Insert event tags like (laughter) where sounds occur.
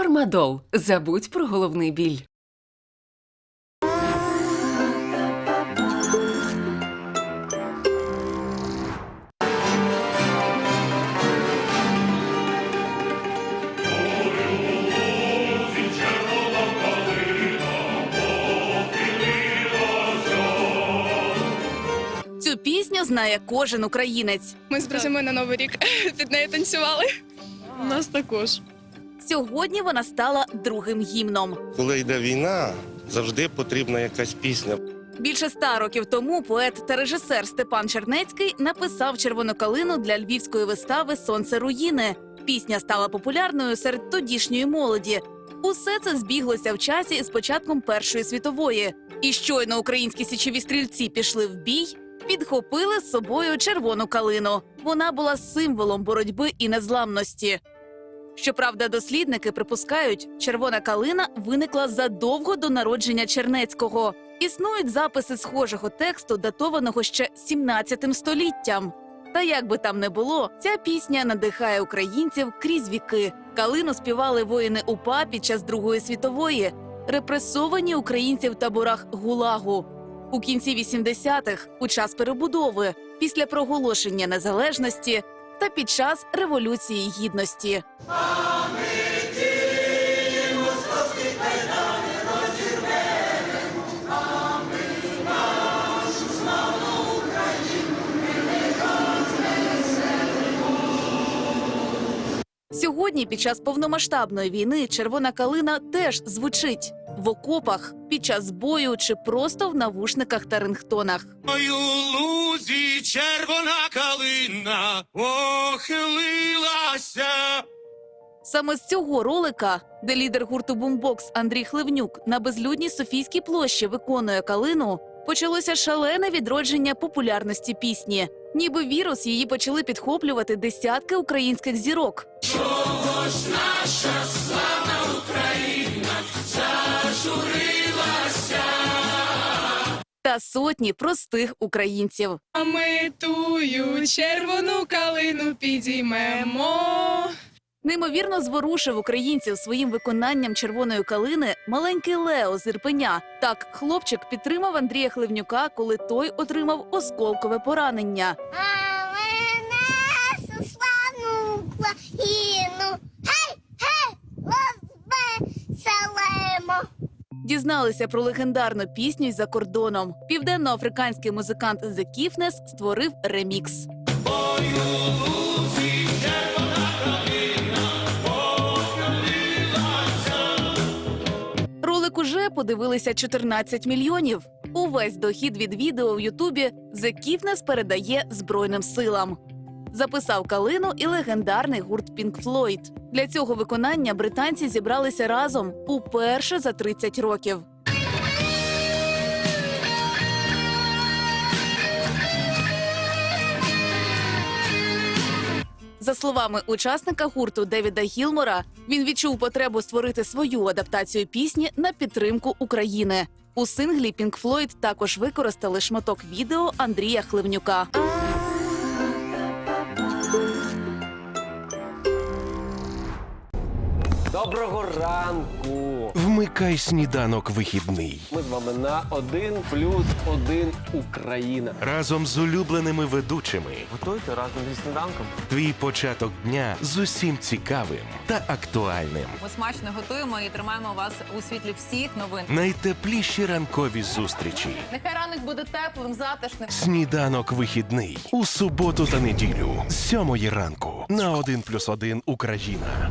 Фармадол. Забудь про головний біль. Цю пісню знає кожен українець. Ми з друзями на новий рік (laughs) під нею танцювали. У нас також. Сьогодні вона стала другим гімном. Коли йде війна, завжди потрібна якась пісня. Більше ста років тому поет та режисер Степан Чернецький написав червону калину для львівської вистави Сонце руїни. Пісня стала популярною серед тодішньої молоді. Усе це збіглося в часі з початком Першої світової. І щойно українські січові стрільці пішли в бій, підхопили з собою червону калину. Вона була символом боротьби і незламності. Щоправда, дослідники припускають, червона калина виникла задовго до народження Чернецького. Існують записи схожого тексту, датованого ще 17 століттям. Та як би там не було, ця пісня надихає українців крізь віки. Калину співали воїни УПА під час Другої світової, репресовані українці в таборах ГУЛАГу. У кінці 80-х, у час перебудови, після проголошення незалежності та під час революції гідності. Сьогодні, під час повномасштабної війни, червона калина теж звучить в окопах, під час бою чи просто в навушниках та рингтонах. У лузі червона калина похилилася. Саме з цього ролика, де лідер гурту Бумбокс Андрій Хливнюк на безлюдній Софійській площі виконує калину, почалося шалене відродження популярності пісні. Ніби вірус її почали підхоплювати десятки українських зірок. Та сотні простих українців. А ми тую червону калину підіймемо. Неймовірно зворушив українців своїм виконанням червоної калини маленький Лео з Ірпеня. Так, хлопчик підтримав Андрія Хливнюка, коли той отримав осколкове поранення. Дізналися про легендарну пісню й за кордоном. Південноафриканський музикант The Kifnes створив ремікс. Ролик уже подивилися 14 мільйонів. Увесь дохід від відео в Ютубі The Kifnes передає Збройним силам. Записав калину і легендарний гурт Pink Floyd. Для цього виконання британці зібралися разом уперше за 30 років. За словами учасника гурту Девіда Гілмора, він відчув потребу створити свою адаптацію пісні на підтримку України. У синглі Pink Floyd також використали шматок відео Андрія Хливнюка. Доброго ранку! Вмикай сніданок вихідний Ми з вами на один плюс один Україна. разом з улюбленими ведучими. Готуйте разом зі сніданком. Твій початок дня з усім цікавим та актуальним. Ми смачно готуємо і тримаємо вас у світлі всіх новин. Найтепліші ранкові зустрічі. Нехай ранок буде теплим, затишним. Сніданок вихідний у суботу та неділю з сьомої ранку на 1+,1 Україна.